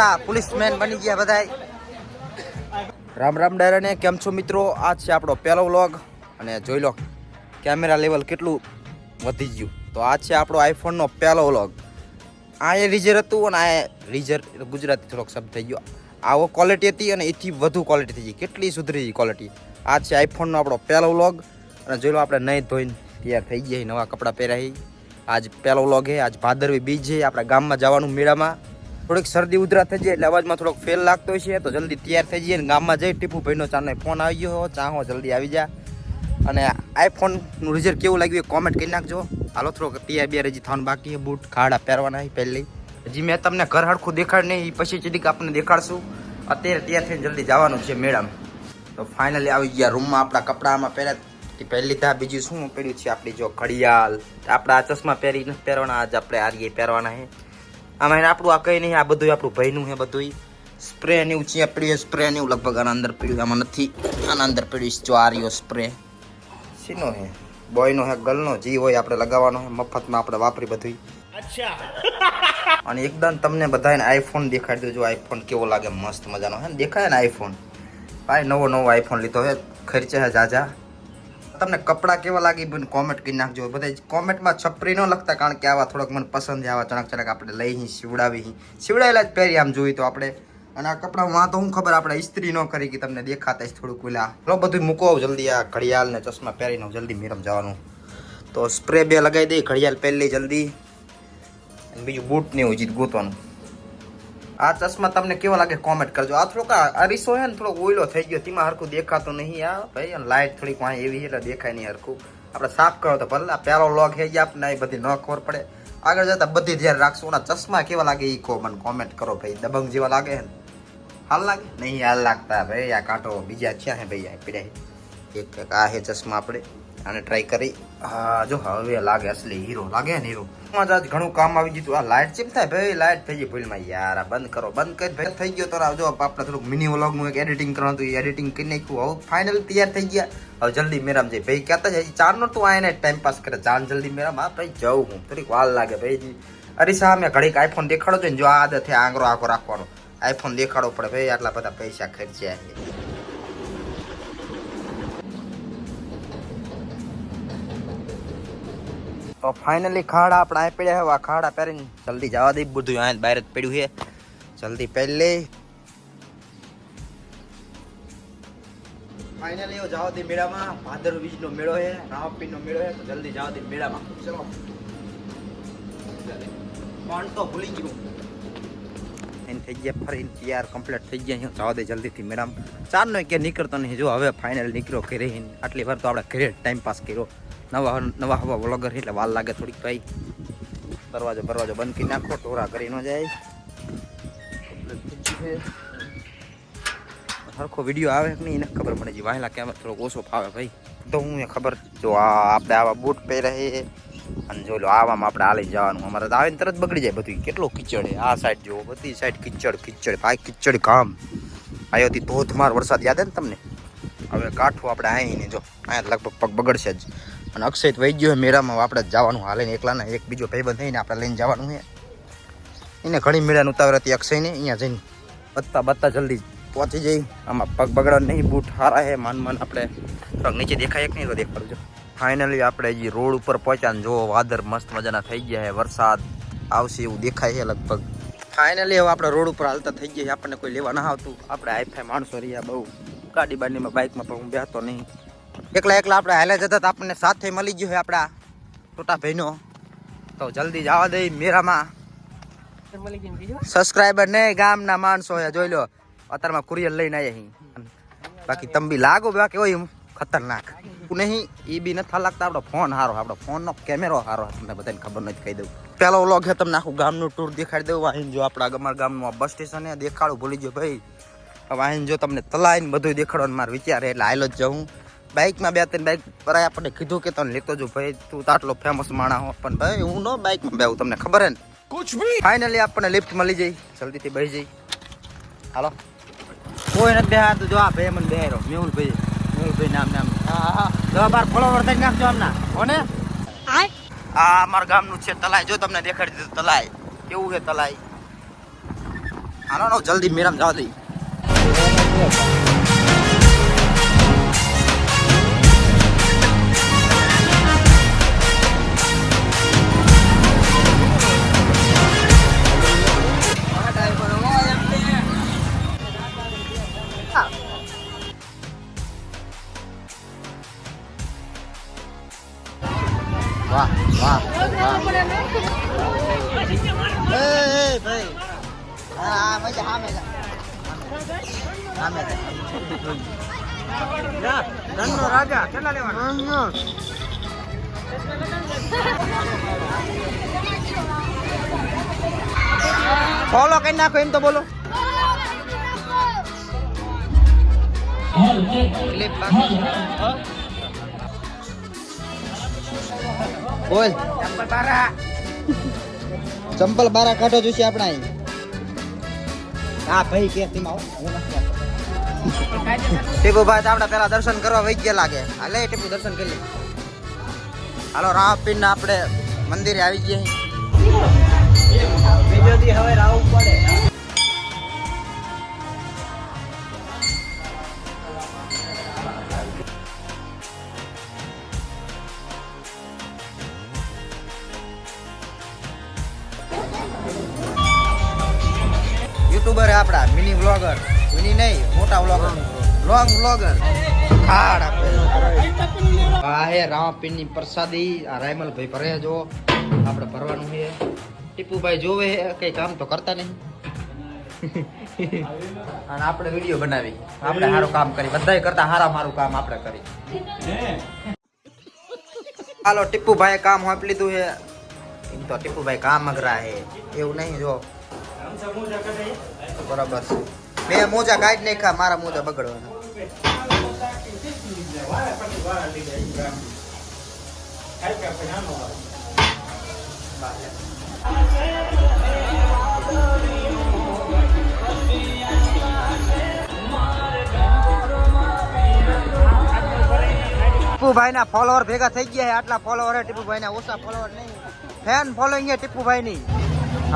મોટા પોલીસમેન બની ગયા બધાય. રામ રામ ડાયરાને, કેમ છો મિત્રો? આ છે આપણો પહેલો વ્લોગ અને જોઈ લો, કેમેરા લેવલ કેટલું વધી ગયું. તો આ છે આપણો આઈફોનનો પહેલો વ્લોગ. આ એ રીઝર હતું અને આ રીઝર ગુજરાતી થોડોક શબ્દ થઈ ગયો. આવો ક્વોલિટી હતી અને એથી વધુ ક્વોલિટી થઈ ગઈ. કેટલી સુધરી ગઈ ક્વોલિટી આ છે આઈફોનનો આપણો પહેલો વ્લોગ. અને જોઈ લો આપણે નહીં ધોઈને તૈયાર થઈ ગયા નવા કપડાં પહેર્યા છે. આજ પહેલો વ્લોગ છે, આજ ભાદરવી બીજ છે. આપણા ગામમાં જવાનું મેળામાં. થોડીક શરદી ઉધરા થઈ જાય એટલે અવાજમાં થોડોક ફેલ લાગતો છે, તો જલ્દી તૈયાર થઈ જઈએ ગામમાં જઈ ટીપુભાઈનો ચાને ફોન આવી ગયો ચાહો જલ્દી આવી જા. અને આઈફોનનું રિઝલ્ટ કેવું લાગ્યું એ કોમેન્ટ કરી નાખજો. હાલો, થોડોક તૈયાર બે હજી થવાનું બાકી બૂટ, ખાડા પહેરવાના પહેલી. હજી મેં તમને ઘર હરખું દેખાડ નહીં પછી ચીડીક આપણને દેખાડશું. અત્યારે તૈયાર થઈને જલ્દી જવાનું છે મેડમ તો ફાઇનલી આવી ગયા રૂમમાં આપણા કપડામાં પહેર્યા. તે પહેરી લીધા બીજું શું પહેર્યું છે? આપણી જો ઘડિયાળ. આપણા ચશ્મા પહેરી પહેરવાના, આજ આપણે આરીએ પહેરવાના છે. આમાં એને આપણું આ કંઈ નહીં આ બધું આપણું ભાઈનું છે બધું સ્પ્રે ને એવું છે પડ્યું સ્પ્રે ને એવું લગભગ આના અંદર પડ્યું આમાં નથી. આના અંદર પીડ્યું ચોરીઓ જો આ રહ્યો સ્પ્રે શીનો હે બોયનો હે ગલનો જી હોય આપણે લગાવવાનો હે મફતમાં આપણે વાપરી બધું અને એકદમ તમને બધાને આઈફોન દેખાડી દેજો. આઈફોન કેવો લાગે? મસ્ત મજાનો હે દેખાય ને આઈફોન ભાઈ નવો નવો આઈફોન લીધો હે ખર્ચે હે જાજા. તમને કપડાં કેવા લાગી બને કોમેન્ટ કરી નાખજો. બધા કોમેન્ટમાં છપરી ન લખતા, કારણ કે આવા થોડોક મને પસંદ આવા ચણક ચણક આપણે લઈ હી સીવડાવી હી. સીવડાયેલા જ પહેરી આમ જોઈએ તો આપણે. અને આ કપડાં વાંધો હું ખબર આપણે ઇસ્ત્રી ન કરી કે તમને દેખાતા થોડુંક ઓલા. લો બધું મૂકો જલ્દી આ ઘડિયાળ ને ચશ્મા પહેરીને જલ્દી મેરમ જવાનું. તો સ્પ્રે બે લગાવી દઈ ઘડિયાળ પહેરી જલ્દી. અને બીજું બૂટ ને એવું જીત ગોતવાનું. આ ચશ્મા તમને કેવો લાગે કોમેન્ટ કરજો. આ થોડોક આ અરીસો છે ને થોડોક ઓઈલો થઈ ગયો, તેમાં હરખું દેખાતો નહીં આ ભાઈ, અને લાઇટ થોડીક વાંહી એવી છે એટલે દેખાય નહીં હરખું. આપણે સાફ કરો તો ભલે. આ પહેલો લોગ છે આપણને એ બધી ન ખબર પડે. આગળ જતા બધી ધ્યાન રાખશું. આ ચશ્મા કેવા લાગે એ કહો મને કોમેન્ટ કરો ભાઈ. દબંગ જેવા લાગે છે ને. હાલ લાગે? નહીં, હાલ લાગતા. ભાઈ, આ કાંટો બીજા ક્યાં હે ભાઈ, આ પીડ્યા એક એક આ હે ચશ્મા આપણે. આને ટ્રાય કરી. હા, જો હવે લાગે અસલી હીરો લાગે ને હીરો આજ આજ ઘણું કામ આવી ગયું આ લાઇટ ચેમ થાય ભાઈ? લાઇટ થઈ ગઈ ભૂલમાં. યાર, આ બંધ કરો. બંધ કરી ભાઈ. થઈ ગયો તો આવજો આપણે થોડુંક મિની વ્લોગનું એક એડિટિંગ કરવાનું હતું. એડિટિંગ કરી નાખ્યું. હવે ફાઇનલ તૈયાર થઈ ગયા. હવે જલ્દી મેરામ જઈ ભાઈ, કહેતા જાય ચાર નો તું આને ટાઈમ પાસ કરે ચાર જલ્દી મેરામ. હા, ભાઈ જવું હું. થોડીક વાર લાગે ભાઈ. અરે સામે ઘડીક આઈફોન દેખાડો તો જો આ આદત આંગરો આખો રાખવાનો. આઈફોન દેખાડવો પડે ભાઈ. આટલા બધા પૈસા ખર્ચ્યા છે. તો ફાઇનલી ખાડા આપણે આ પડ્યા હવે ખાડા પહેરીને જલ્દી જવા દઈ બધું અહીંયા બહાર જ પડ્યું છે. જલ્દી પહેરી લે. ફાઇનલી મેળામાં. મેળામાં. ભૂલી ગયું. એને થઈ ગયા ફરીને તૈયાર કમ્પ્લીટ થઈ ગયા જવા દે જલ્દીથી મેડમ ચારનો કે નીકળતો નહીં. જો હવે ફાઇનલ નીકળ્યો ઘરે આટલી વાર તો આપણે ઘરે ટાઈમ પાસ કર્યો. નવા નવા હવા વ્લોગર એટલે વાલ લાગે થોડીક ભાઈ દરવાજો દરવાજો બંધ કરી નાખો ટોરા કરી ન જાય. સરખો વીડિયો આવે નહીં, એને ખબર પડે છે. વાહેલા કેમ થોડોક ઓછો ફાવે ભાઈ. તો હું એ ખબર, જો આ આપણે આવા બૂટ પહેરે છે, અને જો આવામાં આપણે હાલી જવાનું. અમારે તો આવીને તરત બગડી જાય બધું કેટલો કિચડ આ સાઈડ જો બધી સાઈડ કિચડ કિચડ. ભાઈ કિચડ કામ. આવ્યોથી ધોધમાર વરસાદ યાદ ને તમને? હવે કાઠું આપણે આવીને જો, અહીંયા લગભગ પગ બગડશે જ. અને અક્ષય વહી ગયો મેળામાં. આપણે જવાનું હાલે ને એકલાને. એક બીજો ભાઈબંધ થઈને આપણે લઈને જવાનું છે. એને ઘણી મેળાને ઉતાવળ હતી અક્ષયને. અહીંયા જઈને બત્તા બત્તા જલ્દી પહોંચી જઈ. આમાં પગ બગડા નહીં, બૂટ સારા છે, માન માન આપણે. પગ નીચે દેખાય કે નહીં તો દેખાડું જો ફાઇનલી આપણે જે રોડ ઉપર પહોંચ્યા ને જો વાદળ મસ્ત મજાના થઈ ગયા છે, વરસાદ આવશે એવું દેખાય છે લગભગ. ફાઇનલી હવે આપણે રોડ ઉપર હાલતા થઈ ગયા આપણને કોઈ લેવા ના આવતું. આપણે હાઈફાઈ માણસો રહ્યા બહુ. ગાડી બાડીમાં બાઇકમાં પણ હું બેહતો નહીં. એકલા એકલા આપણે હાલે જતા આપણને સાથે મળી ગયો છે આપણા ટોટા ભાઈનો. તો જલ્દી જવા દઈ મેરામાં. સબસ્ક્રાઈબર ને ગામના માણસો જોઈ લો. અત્યારમાં કુરિયર લઈને આવ્યા અહીં બાકી તમે બી લાગો, બાકી હોય ખતરનાક. નહીં એ બી નથી લાગતા, આપણો ફોન સારો આપણો ફોનનો કેમેરો સારો તમને બધાને ખબર નથી, કહી દઉં. પેલો વ્લોગ છે, તમને આખું ગામનું ટૂર દેખાડી દઉં. અહીં જો આપણા અમારા ગામનું બસ સ્ટેશન છે, દેખાડું ભૂલી ગયો ભાઈ. હવે અહીં જો તમને તલાઈને બધું દેખાડવાનું મારો વિચાર એટલે હાલ જ જાઉં. બાઇકમાં બે ત્રણ બાઇક પરાય આપણે કીધું કે તને લેતો જો ભાઈ તું આટલો ફેમસ માણા હો પણ ભાઈ હું નો બાઇકમાં બેવું તમને ખબર હે ને? કુછ ભી ફાઇનલી આપણને લિફ્ટ મળી જઈ જલ્દીથી બેસી જઈ. હાલો. કોઈ નથી તો જો આ ભાઈ મને બેહરો મેહુલ ભાઈ. મેહુલ ભાઈ નામ નામ. હા હા. દવા બાર ફોલોવર થઈ નાખજો આમના. કોને આ અમારા ગામનું છે તલાય જો તમને દેખાડી દીધું તલાય કેવું છે તલાય હાલો જલ્દી મેરામ જવા દઈ હા હા મજા હા મજા હા મજા ધનનો રાજા કેટલા લેવાના ફોલો કરી નાખો એમ તો બોલો ક્લિપ બોલ ચંપલ બારા કાઢો જોશે આપણા અહીં હા ભાઈ કે તેમ. ટીપુ ભાઈ આપણા પેલા દર્શન કરવા વહી ગયા લાગે હાલે ટીપુ, દર્શન કરી હાલો રામપીર આપણે મંદિરે આવી ગયા યુટ્યુબર હે આપડા મિની વ્લોગર. મિની નહીં, મોટા વ્લોગર. Long vlogger. ખાડ આ હે રામાપીરની પ્રસાદી, આ રાયમલભાઈ ભરે જો. આપણે ભરવાનું છે. ટીપુભાઈ જોવે કઈ કામ તો કરતા નહીં. અને આપણે વીડિયો બનાવી. આપણે સારું કામ કરી. બધાય કરતા સારા મારું કામ આપણે કરી. હાલો ટીપુભાઈ કામ સોંપી લીધું છે. એમ તો ટીપુભાઈ કામ અઘરા હે એવું નહીં, જો. બરાબર છે. મેં મોજા કાઢી નાખ્યા, મારા મોજા બગડવાના. ટીપુભાઈ ના ફોલોવર ભેગા થઈ ગયા આટલા ફોલોવર ટીપુભાઈ ના ઓછા ફોલોવર નહીં. ફેન ફોલોઈંગ ટીપુભાઈ ની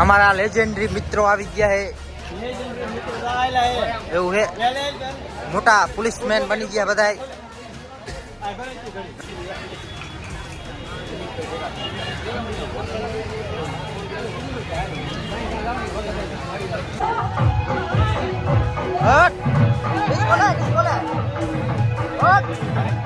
અમારા લેજેન્ડરી મિત્રો આવી ગયા છે એવું હે? મોટા પોલીસમેન બની ગયા બધા હટ. ડિસ્કો લે હટ.